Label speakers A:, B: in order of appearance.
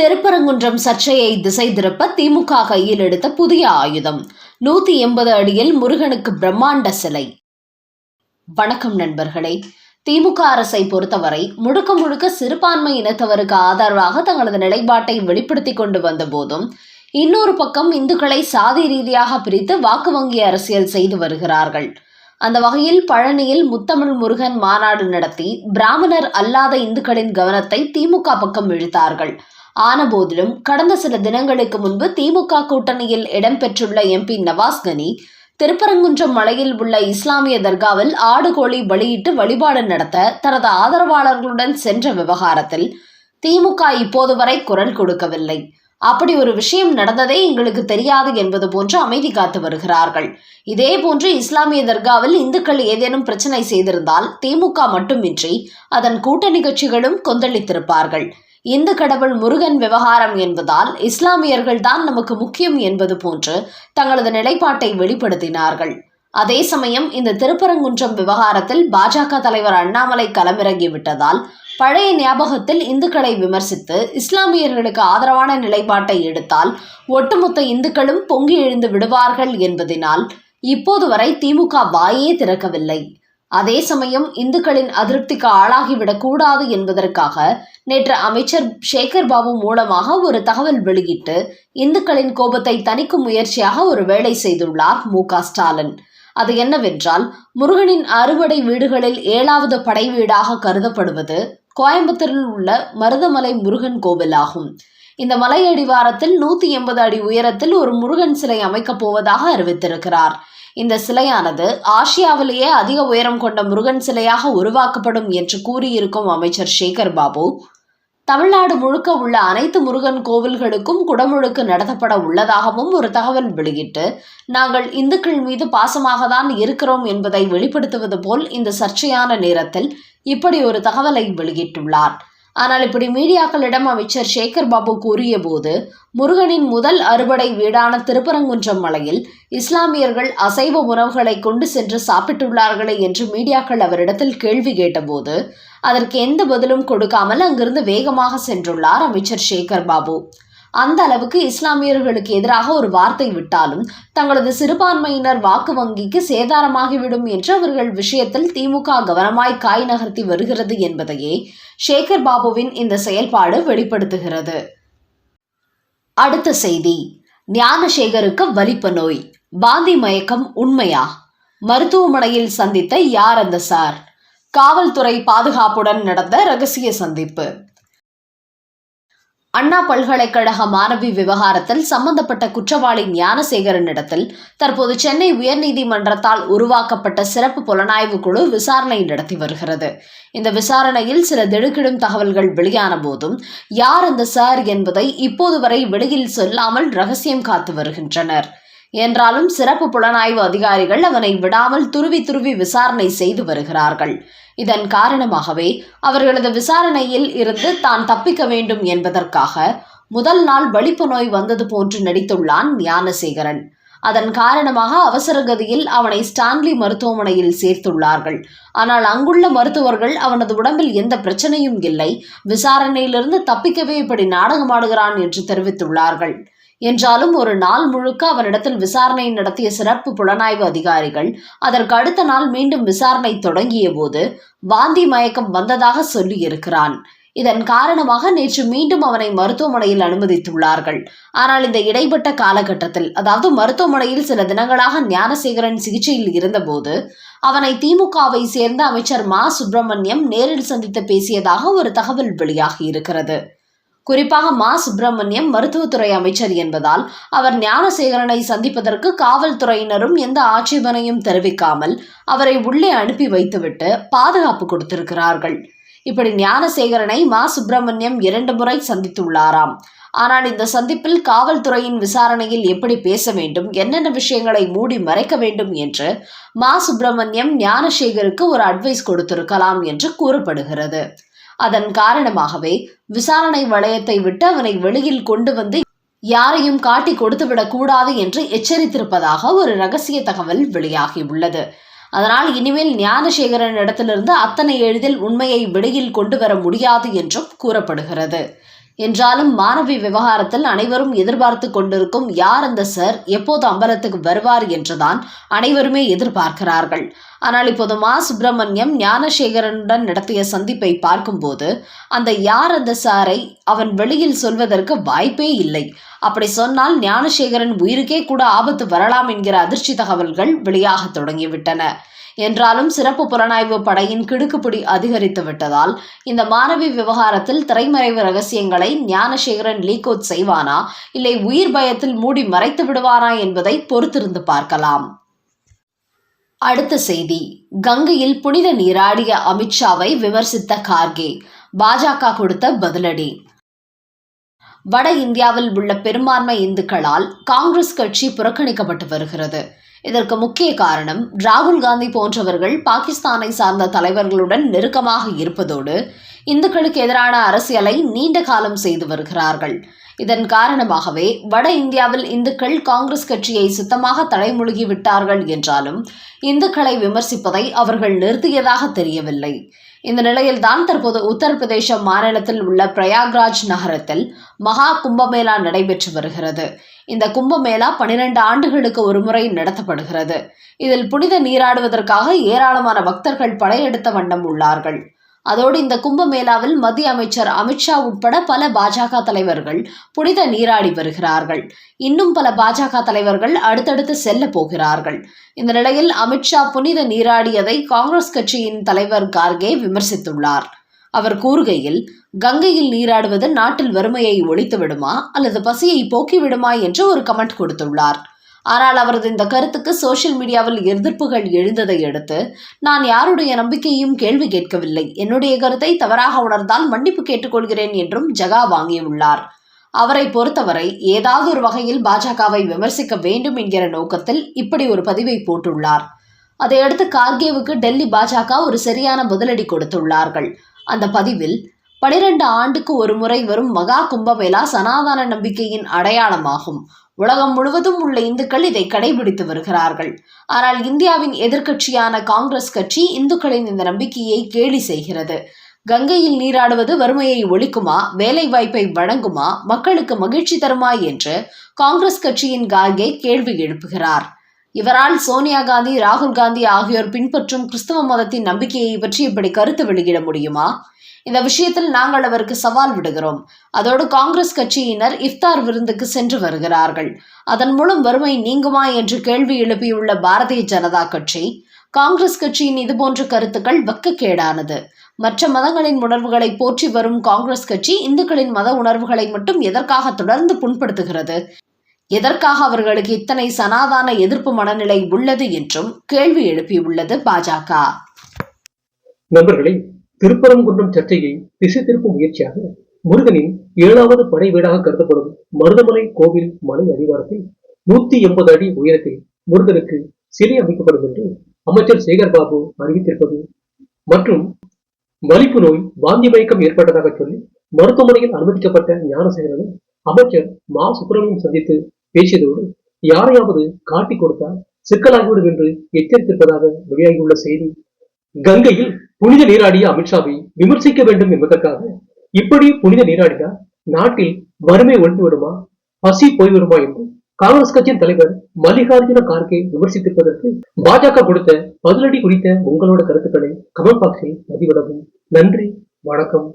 A: திருப்பரங்குன்றம் சர்ச்சையை திசை திருப்ப திமுக கையில் எடுத்த புதிய ஆயுதம். நூத்தி எண்பது அடியில் முருகனுக்கு பிரம்மாண்ட சிலை. வணக்கம் நண்பர்களே. திமுக அரசை பொறுத்தவரை முழுக்க முழுக்க சிறுபான்மை இனத்தவருக்கு ஆதரவாக தங்களது நிலைப்பாட்டை வெளிப்படுத்திக் கொண்டு வந்த போதும் இன்னொரு பக்கம் இந்துக்களை சாதி ரீதியாக பிரித்து வாக்கு வங்கி அரசியல் செய்து வருகிறார்கள். அந்த வகையில் பழனியில் முத்தமிழ் முருகன் மாநாடு நடத்தி பிராமணர் அல்லாத இந்துக்களின் கவனத்தை திமுக பக்கம் இழுத்தார்கள். ஆனபோதிலும் கடந்த சில தினங்களுக்கு முன்பு திமுக கூட்டணியில் இடம்பெற்றுள்ள எம்பி நவாஸ் கனி திருப்பரங்குன்றம் மலையில் உள்ள இஸ்லாமிய தர்காவில் ஆடு கோழி பலியிட்டு வழிபாடு நடத்த தனது ஆதரவாளர்களுடன் சென்ற விவகாரத்தில் திமுக இப்போது வரை குரல் கொடுக்கவில்லை. அப்படி ஒரு விஷயம் நடந்ததே எங்களுக்கு தெரியாது என்பது போன்று அமைதி காத்து வருகிறார்கள். இதே போன்று இஸ்லாமிய தர்காவில் இந்துக்கள் ஏதேனும் பிரச்சனை செய்திருந்தால் திமுக மட்டுமின்றி அதன் கூட்டணி கட்சிகளும் கொந்தளித்திருப்பார்கள். இந்து கடவுள் முருகன் விவகாரம் என்பதால் இஸ்லாமியர்கள் தான் நமக்கு முக்கியம் என்பது போன்று தங்களது நிலைப்பாட்டை வெளிப்படுத்தினார்கள். அதே சமயம் இந்த திருப்பரங்குன்றம் விவகாரத்தில் பாஜக தலைவர் அண்ணாமலை களமிறங்கிவிட்டதால் பழைய ஞாபகத்தில் இந்துக்களை விமர்சித்து இஸ்லாமியர்களுக்கு ஆதரவான நிலைப்பாட்டை எடுத்தால் ஒட்டுமொத்த இந்துக்களும் பொங்கி எழுந்து விடுவார்கள் என்பதினால் இப்போது வரை திமுக வாயே திறக்கவில்லை. அதே சமயம் இந்துக்களின் அதிருப்திக்கு ஆளாகிவிடக் கூடாது என்பதற்காக நேற்று அமைச்சர் சேகர் பாபு மூலமாக ஒரு தகவல் வெளியிட்டு இந்துக்களின் கோபத்தை தணிக்கும் முயற்சியாக ஒரு வேலை செய்துள்ளார் மு ஸ்டாலின். அது என்னவென்றால் முருகனின் அறுவடை வீடுகளில் ஏழாவது படை வீடாக கருதப்படுவது கோயம்புத்தூரில் உள்ள மருதமலை முருகன் கோவில் ஆகும் இந்த மலையடிவாரத்தில் நூத்தி எண்பது அடி உயரத்தில் ஒரு முருகன் சிலை அமைக்கப் போவதாக அறிவித்திருக்கிறார். இந்த சிலையானது ஆசியாவிலேயே அதிக உயரம் கொண்ட முருகன் சிலையாக உருவாக்கப்படும் என்று கூறியிருக்கும் அமைச்சர் சேகர் பாபு. தமிழ்நாடு முழுக்க உள்ள அனைத்து முருகன் கோவில்களுக்கும் குடமுழுக்கு நடத்தப்பட உள்ளதாகவும் ஒரு தகவல் வெளியிட்டு நாங்கள் இந்துக்கள் மீது பாசமாக தான் இருக்கிறோம் என்பதை வெளிப்படுத்துவது போல் இந்த சர்ச்சையான நேரத்தில் இப்படி ஒரு தகவலை வெளியிட்டுள்ளார். ஆனால் இப்படி மீடியாக்களிடம் அமைச்சர் சேகர் பாபு கூறிய போது முருகனின் முதல் அறுபடை வீடான திருப்பரங்குன்றம் மலையில் இஸ்லாமியர்கள் அசைவ உணவுகளை கொண்டு சென்று சாப்பிட்டுள்ளார்களே என்று மீடியாக்கள் அவரிடத்தில் கேள்வி கேட்டபோது அதற்கு எந்த பதிலும் கொடுக்காமல் அங்கிருந்து வேகமாக சென்றுள்ளார் அமைச்சர் சேகர் பாபு. அந்த அளவுக்கு இஸ்லாமியர்களுக்கு எதிராக ஒரு வார்த்தை விட்டாலும் தங்களது சிறுபான்மையினர் வாக்கு வங்கிக்கு சேதாரமாகிவிடும் என்று அவர்கள் விஷயத்தில் திமுக கவனமாய் காய் நகர்த்தி வருகிறது என்பதையே சேகர் பாபுவின் இந்த செயல்பாடு வெளிப்படுத்துகிறது. அடுத்த செய்தி. ஞானசேகருக்கு வலிப்பு நோய். பாந்தி மயக்கம் உண்மையா? மருத்துவமனையில் சந்தித்த யார் அந்த சார்? காவல்துறை பாதுகாப்புடன் நடந்த ரகசிய சந்திப்பு. அண்ணா பல்கலைக்கழக மாணவி விவகாரத்தில் சம்பந்தப்பட்ட குற்றவாளி ஞானசேகரனிடத்தில் தற்போது சென்னை உயர்நீதிமன்றத்தால் உருவாக்கப்பட்ட சிறப்பு புலனாய்வு குழு விசாரணை நடத்தி வருகிறது. இந்த விசாரணையில் சில திடுக்கிடும் தகவல்கள் வெளியான போதும் யார் அந்த சார் என்பதை இப்போது வரை வெளியில் சொல்லாமல் ரகசியம் காத்து வருகின்றனர். என்றாலும் சிறப்பு புலனாய்வு அதிகாரிகள் அவனை விடாமல் துருவி துருவி விசாரணை செய்து வருகிறார்கள். இதன் காரணமாகவே அவர்களது விசாரணையில் இருந்து தான் தப்பிக்க வேண்டும் என்பதற்காக முதல் நாள் வலிப்பு நோய் வந்தது போன்று நடித்துள்ளான் ஞானசேகரன். அதன் காரணமாக அவசரகதியில் அவனை ஸ்டான்லி மருத்துவமனையில் சேர்த்துள்ளார்கள். ஆனால் அங்குள்ள மருத்துவர்கள் அவனது உடம்பில் எந்த பிரச்சனையும் இல்லை. விசாரணையிலிருந்து தப்பிக்கவே இப்படி நாடகமாடுகிறான் என்று தெரிவித்துள்ளார்கள். என்றாலும் ஒரு நாள் முழுக்க அவனிடத்தில் விசாரணை நடத்திய சிறப்பு புலனாய்வு அதிகாரிகள் அதற்கு அடுத்த நாள் மீண்டும் விசாரணை தொடங்கிய போது வாந்தி மயக்கம் வந்ததாக சொல்லி இருக்கிறான் இதன் காரணமாக நேற்று மீண்டும் அவனை மருத்துவமனையில் அனுமதித்துள்ளார்கள். ஆனால் இந்த இடைப்பட்ட காலகட்டத்தில் அதாவது மருத்துவமனையில் சில தினங்களாக ஞானசேகரன் சிகிச்சையில் இருந்தபோது அவனை திமுகவை சேர்ந்த அமைச்சர் மா. சுப்பிரமணியம் நேரில் சந்தித்து பேசியதாக ஒரு தகவல் வெளியாகி இருக்கிறது. குறிப்பாக மா. சுப்பிரமணியம் மருத்துவத்துறை அமைச்சர் என்பதால் அவர் ஞானசேகரனை சந்திப்பதற்கு காவல்துறையினரும் எந்த ஆட்சேபனையும் தெரிவிக்காமல் அவரை உள்ளே அனுப்பி வைத்துவிட்டு பாதுகாப்பு கொடுத்திருக்கிறார்கள். இப்படி ஞானசேகரனை மா. சுப்பிரமணியம் இரண்டு முறை சந்தித்துள்ளாராம். ஆனால் இந்த சந்திப்பில் காவல்துறையின் விசாரணையில் எப்படி பேச வேண்டும் என்னென்ன விஷயங்களை மூடி மறைக்க வேண்டும் என்று மா. சுப்பிரமணியம் ஞானசேகருக்கு ஒரு அட்வைஸ் கொடுத்திருக்கலாம் என்று கூறப்படுகிறது. அதன் காரணமாகவே விசாரணை வளையத்தை விட்டு அவனை வெளியில் கொண்டு வந்து யாரையும் காட்டி கொடுத்துவிடக் கூடாது என்று எச்சரித்திருப்பதாக ஒரு ரகசிய தகவல் வெளியாகியுள்ளது அதனால் இனிமேல் ஞானசேகரன் இடத்திலிருந்து அத்தனை எளிதில் உண்மையை வெளியில் கொண்டு வர முடியாது என்றும் கூறப்படுகிறது. என்றாலும் மாணவி விவகாரத்தில் அனைவரும் எதிர்பார்த்து கொண்டிருக்கும் யார் அந்த சார்? எப்போது அம்பலத்துக்கு வருவார் என்றுதான் அனைவருமே எதிர்பார்க்கிறார்கள். ஆனால் இப்போது மா. சுப்பிரமணியம் ஞானசேகரனுடன் நடத்திய சந்திப்பை பார்க்கும்போது அந்த யார் அந்த சாரை? அவன் வெளியில் சொல்வதற்கு வாய்ப்பே இல்லை. அப்படி சொன்னால் ஞானசேகரன் உயிருக்கே கூட ஆபத்து வரலாம் என்கிற அதிர்ச்சி தகவல்கள் வெளியாக தொடங்கிவிட்டன. என்றாலும் சிறப்பு புலனாய்வு படையின் கிடுக்குப்பிடி அதிகரித்து விட்டதால் இந்த மாணவி விவகாரத்தில் திரைமறைவு ரகசியங்களை ஞானசேகரன் லீக் அவுட் செய்வானா? இல்லை உயிர் பயத்தில் மூடி மறைத்து விடுவானா என்பதை பொறுத்திருந்து பார்க்கலாம். அடுத்த செய்தி. கங்கையில் புனித நீராடிய அமித்ஷாவை விமர்சித்த கார்கே. பாஜக கொடுத்த பதிலடி. வட இந்தியாவில் உள்ள பெரும்பான்மை இந்துக்களால் காங்கிரஸ் கட்சி புறக்கணிக்கப்பட்டு வருகிறது. இதற்கு முக்கிய காரணம் ராகுல் காந்தி போன்றவர்கள் பாகிஸ்தானை சார்ந்த தலைவர்களுடன் நெருக்கமாக இருப்பதோடு இந்துக்களுக்கு எதிரான அரசியலை நீண்ட காலம் செய்து வருகிறார்கள். இதன் காரணமாகவே வட இந்தியாவில் இந்துக்கள் காங்கிரஸ் கட்சியை சுத்தமாக தலைமுழுகி விட்டார்கள் என்றாலும் இந்துக்களை விமர்சிப்பதை அவர்கள் நிறுத்தியதாக தெரியவில்லை. இந்த நிலையில்தான் தற்போது உத்தரப்பிரதேச மாநிலத்தில் உள்ள பிரயாக்ராஜ் நகரத்தில் மகா கும்பமேளா நடைபெற்று வருகிறது. இந்த கும்பமேளா பனிரெண்டு ஆண்டுகளுக்கு ஒருமுறை நடத்தப்படுகிறது. இதில் புனித நீராடுவதற்காக ஏராளமான பக்தர்கள் படையெடுத்த வண்ணம் உள்ளார்கள். அதோடு இந்த கும்பமேளாவில் மத்திய அமைச்சர் அமித்ஷா உட்பட பல பாஜக தலைவர்கள் புனித நீராடி வருகிறார்கள். இன்னும் பல பாஜக தலைவர்கள் அடுத்தடுத்து செல்ல போகிறார்கள். இந்த நிலையில் அமித்ஷா புனித நீராடியதை காங்கிரஸ் கட்சியின் தலைவர் கார்கே விமர்சித்துள்ளார். அவர் கூறுகையில் கங்கையில் நீராடுவது நாட்டில் வறுமையை ஒழித்து விடுமா அல்லது பசியை போக்கி விடுமா என்று ஒரு கமெண்ட் கொடுத்துள்ளார். ஆனால் அவரது இந்த கருத்துக்கு சோசியல் மீடியாவில் எதிர்ப்புகள் எழுந்ததை அடுத்து நான் யாருடைய நம்பிக்கையும் கேள்வி கேட்கவில்லை. என்னுடைய கருத்தை தவறாக உணர்ந்தால் மன்னிப்பு கேட்டுக்கொள்கிறேன் என்றும் ஜகா வாங்கியுள்ளார். அவரை பொறுத்தவரை ஏதாவது ஒரு வகையில் பாஜகவை விமர்சிக்க வேண்டும் என்கிற நோக்கத்தில் இப்படி ஒரு பதிவை போட்டுள்ளார். அதையடுத்து கார்கேவுக்கு டெல்லி பாஜக ஒரு சரியான பதிலடி கொடுத்துள்ளார்கள். அந்த பதிவில் பனிரெண்டு ஆண்டுக்கு ஒரு முறை வரும் மகா கும்பமேளா சனாதன நம்பிக்கையின் அடையாளமாகும். உலகம் முழுவதும் உள்ள இந்துக்கள் இதை கடைபிடித்து வருகிறார்கள். ஆனால் இந்தியாவின் எதிர்க்கட்சியான காங்கிரஸ் கட்சி இந்துக்களின் இந்த நம்பிக்கையை கேலி செய்கிறது. கங்கையில் நீராடுவது வறுமையை ஒழிக்குமா? வேலை வாய்ப்பை வழங்குமா? மக்களுக்கு மகிழ்ச்சி தருமா என்று காங்கிரஸ் கட்சியின் கார்கே கேள்வி எழுப்புகிறார். இவரால் சோனியா காந்தி ராகுல் காந்தி ஆகியோர் பின்பற்றும் கிறிஸ்தவ மதத்தின் நம்பிக்கையை பற்றி இப்படி கருத்து வெளியிட முடியுமா? இந்த விஷயத்தில் நாங்கள் அவருக்கு சவால் விடுகிறோம். அதோடு காங்கிரஸ் கட்சியினர் இஃப்தார் விருந்துக்கு சென்று வருகிறார்கள். அதன் மூலம் வறுமை நீங்குமா என்று கேள்வி எழுப்பியுள்ள பாரதிய ஜனதா கட்சி காங்கிரஸ் கட்சியின் இதுபோன்ற கருத்துக்கள் வெக்கக்கேடானது. மற்ற மதங்களின் உணர்வுகளை போற்றி வரும் காங்கிரஸ் கட்சி இந்துக்களின் மத உணர்வுகளை மட்டும் எதற்காக தொடர்ந்து புண்படுத்துகிறது? எதற்காக அவர்களுக்கு இத்தனை சனாதான எதிர்ப்பு மனநிலை உள்ளது என்றும் கேள்வி எழுப்பியுள்ளது பாஜக
B: நண்பர்களே திருப்பரங்குன்றம் சர்ச்சையை திசை திருப்பும் முயற்சியாக முருகனின் ஏழாவது படை வீடாக கருதப்படும் மருதமலை கோவில் மலை அடிவாரத்தில் நூத்தி எண்பது அடி உயரத்தில் முருகனுக்கு சிலை அமைக்கப்படும் என்று அமைச்சர் சேகர் பாபு அறிவித்திருப்பது. மற்றும் வலிப்பு நோய் வாந்தி மயக்கம் ஏற்பட்டதாக சொல்லி மருத்துவமனையில் அனுமதிக்கப்பட்ட ஞானசேகரனை அமைச்சர் மா. சுப்பிரமணியம் சந்தித்து பேசியதோடு யாரையாவது காட்டிக் கொடுத்தால் சிக்கலாகிவிடும் என்று எச்சரித்திருப்பதாக வெளியாகியுள்ள செய்தி. கங்கையில் புனித நீராடிய அமித்ஷாவை விமர்சிக்க வேண்டும் என்பதற்காக இப்படி புனித நீராடினால் நாட்டில் வறுமை ஒழிந்து விடுமா? பசி போய்விடுமா என்று காங்கிரஸ் கட்சியின் தலைவர் மல்லிகார்ஜுன கார்கே விமர்சித்திருப்பதற்கு பாஜக கொடுத்த பதிலடி குறித்த உங்களோட கருத்துக்களை கமெண்ட் பாக்ஸில் பதிவிடவும். நன்றி வணக்கம்.